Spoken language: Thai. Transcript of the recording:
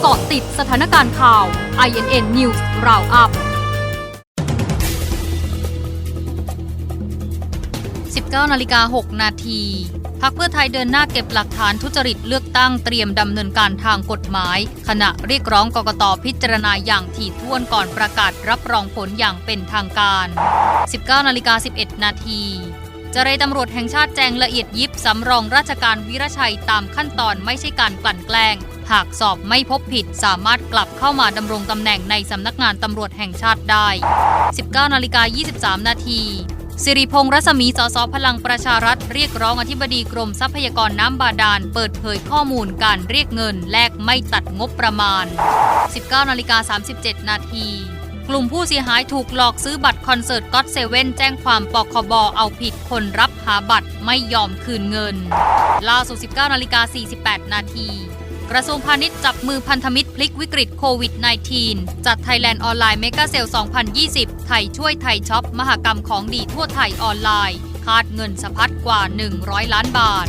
เกาะติดสถานการณ์ข่าว INN News Roundup 19นาฬิกา6นาทีพักเพื่อไทยเดินหน้าเก็บหลักฐานทุจริตเลือกตั้งเตรียมดำเนินการทางกฎหมาย ขณะเรียกร้องกกตพิจารณาอย่างถี่ถ้วนก่อนประกาศรับรองผลอย่างเป็นทางการ 19นาฬิกา11นาที จรตำรวจแห่งชาติแจงละเอียดยิบสำรองราชการวิรชัยตามขั้นตอนไม่ใช่การกลั่นแกล้ง หากสอบไม่พบผิดสามารถกลับเข้ามาดำรงตำแหน่งในสำนักงานตำรวจแห่งชาติได้ 19นาฬิกา23 นาทีสิริพงษ์รัศมีสสพลังประชารัฐ เรียกร้องอธิบดีกรมทรัพยากรน้ำบาดาล เปิดเผยข้อมูลการเรียกเงินแลกไม่ตัดงบประมาณ 19นาฬิกา37 นาที กลุ่มผู้เสียหายถูกหลอกซื้อบัตรคอนเสิร์ตก็อตเซเว่นแจ้งความปคบเอาผิดคนรับหาบัตรไม่ยอมคืนเงิน ล่าสุด 19นาฬิกา48 นาที กระทรวงพาณิชย์จับมือพันธมิตรพลิกวิกฤตโควิด -19 จัด Thailand ออนไลน์เมกาเซล 2020 ไทยช่วยไทยช็อป มหกรรมของดีทั่วไทยออนไลน์ คาดเงินสะพัดกว่า 100 ล้านบาท